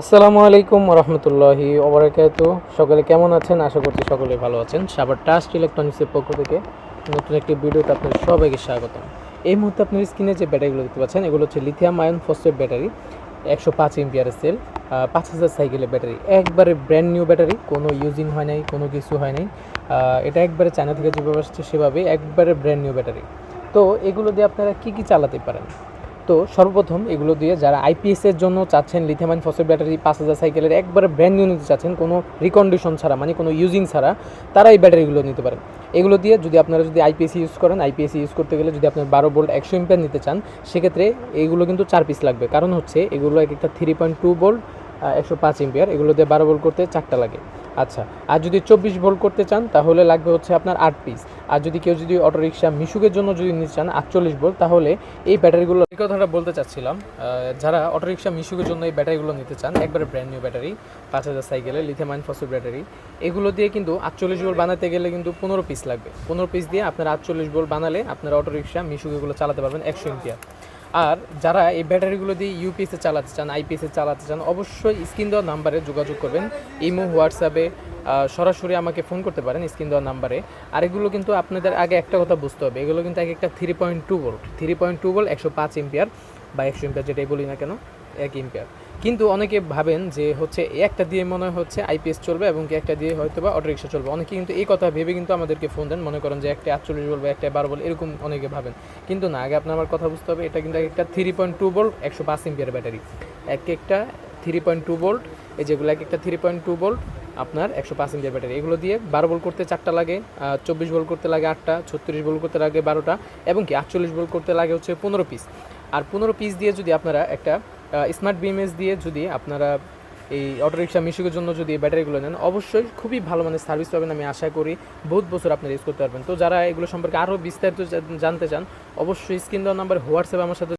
আসসালামু আলাইকুম রহমতুল্লাহি ওবরাকাত সকলে কেমন আছেন? আশা করছি সকলে ভালো আছেন। সাবার ট্রাস্ট ইলেকট্রনিক্সের পক্ষ থেকে নতুন একটি ভিডিওতে আপনাদের সবাইকে স্বাগত এই মুহূর্তে আপনার স্ক্রিনে যে ব্যাটারিগুলো দেখতে পাচ্ছেন, এগুলো হচ্ছে লিথিয়াম আয়ন ফসফেট ব্যাটারি, একশো পাঁচ এমপিয়ারের সেল পাঁচ হাজার সাইকেলের ব্যাটারি। একবারে ব্র্যান্ড নিউ ব্যাটারি, কোনো ইউজিং হয় নাই, কোনো কিছু হয় নাই। এটা একবারে চায়না থেকে যেভাবে আসছে সেভাবে একবারে ব্র্যান্ড নিউ ব্যাটারি। তো এগুলো দিয়ে আপনারা কি কি চালাতে পারেন? তো সর্বপ্রথম এগুলো দিয়ে যারা আইপিএস এর জন্য চাচ্ছেন লিথিয়াম ফসফেট ব্যাটারি পাঁচ হাজার সাইকেলের একবারে ব্র্যান্ড নিউ নিতে চাচ্ছেন, কোনো রিকন্ডিশন ছাড়া মানে কোনো ইউজিং ছাড়া, তারা এই ব্যাটারিগুলো নিতে পারেন। এগুলো দিয়ে যদি আপনারা যদি আইপিএস ইউজ করেন আইপিএস ইউজ করতে গেলে যদি আপনার বারো বোল্ট একশো এম্পিয়ার নিতে চান, সেক্ষেত্রে এইগুলো কিন্তু চার পিস লাগবে। কারণ হচ্ছে এগুলো এক একটা থ্রি পয়েন্ট টু বোল্ট একশো পাঁচ এম্পিয়ার এগুলো দিয়ে বারো ভোল্ট করতে চারটা লাগে। আচ্ছা আর যদি চব্বিশ ভোল্ট করতে চান, তাহলে লাগবে হচ্ছে আপনার আট পিস। আর যদি কেউ যদি অটোরিকশা মিশুকের জন্য যদি নিতে চান আটচল্লিশ ভোল্ট, তাহলে এই ব্যাটারিগুলো এই কথাটা বলতে চাচ্ছিলাম যারা অটোরিকশা মিশুকের জন্য এই ব্যাটারিগুলো নিতে চান, একবারে ব্র্যান্ড নিউ ব্যাটারি, পাঁচ হাজার সাইকেলে লিথিয়াম আয়ন ফসফেট ব্যাটারি, এগুলো দিয়ে কিন্তু আটচল্লিশ ভোল্ট বানাতে গেলে কিন্তু পনেরো পিস লাগবে। পনেরো পিস দিয়ে আপনার আটচল্লিশ ভোল্ট বানালে আপনার অটোরিকশা মিশুকেগুলো চালাতে পারবেন একশো এম্পিয়ার আর যারা এই ব্যাটারিগুলো দিয়ে ইউপিএসে চালাতে চান আইপিএসে চালাতে চান, অবশ্যই স্ক্রিন দেওয়া নাম্বারে যোগাযোগ করবেন। ইমো, হোয়াটসঅ্যাপে সরাসরি আমাকে ফোন করতে পারেন স্ক্রিন দেওয়া নাম্বারে। আর এগুলো কিন্তু আপনাদের আগে একটা কথা বুঝতে হবে। এগুলো কিন্তু আগে একটা three point two volt three point two volt একশো পাঁচ এম্পিয়ার বা একশো এম্পিয়ার যেটাই বলি না কেন, এক এম্পিয়ার কিন্তু অনেকে ভাবেন যে হচ্ছে একটা দিয়ে মনে হচ্ছে আইপিএস চলবে এবং একটা দিয়ে হয়তো বা অটোরিক্সা চলবে। অনেকে কিন্তু এই কথা ভেবে কিন্তু আমাদেরকে ফোন দেন, মনে করেন যে একটা আটচল্লিশ বলবে একটা বারো বল, এরকম অনেকে ভাবেন। কিন্তু না, আগে আপনার আমার কথা বুঝতে হবে, এটা কিন্তু এক একটা থ্রি পয়েন্ট টু ভোল্ট একশো পাঁচ এম্পিয়ার ব্যাটারি। এক একটা থ্রি পয়েন্ট টু বোল্ট এই যেগুলো এক একটা থ্রি পয়েন্ট টু বোল্ট আপনার একশো পাঁচ এম্পিয়ার ব্যাটারি। এগুলো দিয়ে বারো বল করতে চারটা লাগে চব্বিশ ভোল্ট করতে লাগে আটটা, ছত্রিশ ভোল্ট করতে লাগে বারোটা, এবং কি আটচল্লিশ ভোল্ট করতে লাগে হচ্ছে পনেরো পিস আর পনেরো পিস দিয়ে যদি আপনারা একটা স্মার্ট বিএমএস দিয়ে যদি আপনারা এই অটোরিক্সা মিশুকের জন্য যদি এই ব্যাটারিগুলো নেন, অবশ্যই খুবই ভালো মানের সার্ভিস পাবেন আমি আশা করি। বহুত বছর আপনারা ইউজ করতে পারবেন। তো যারা এগুলো সম্পর্কে আরও বিস্তারিত জানতে চান, অবশ্যই স্ক্রিন দেওয়ার নাম্বার হোয়াটসঅ্যাপে আমার সাথে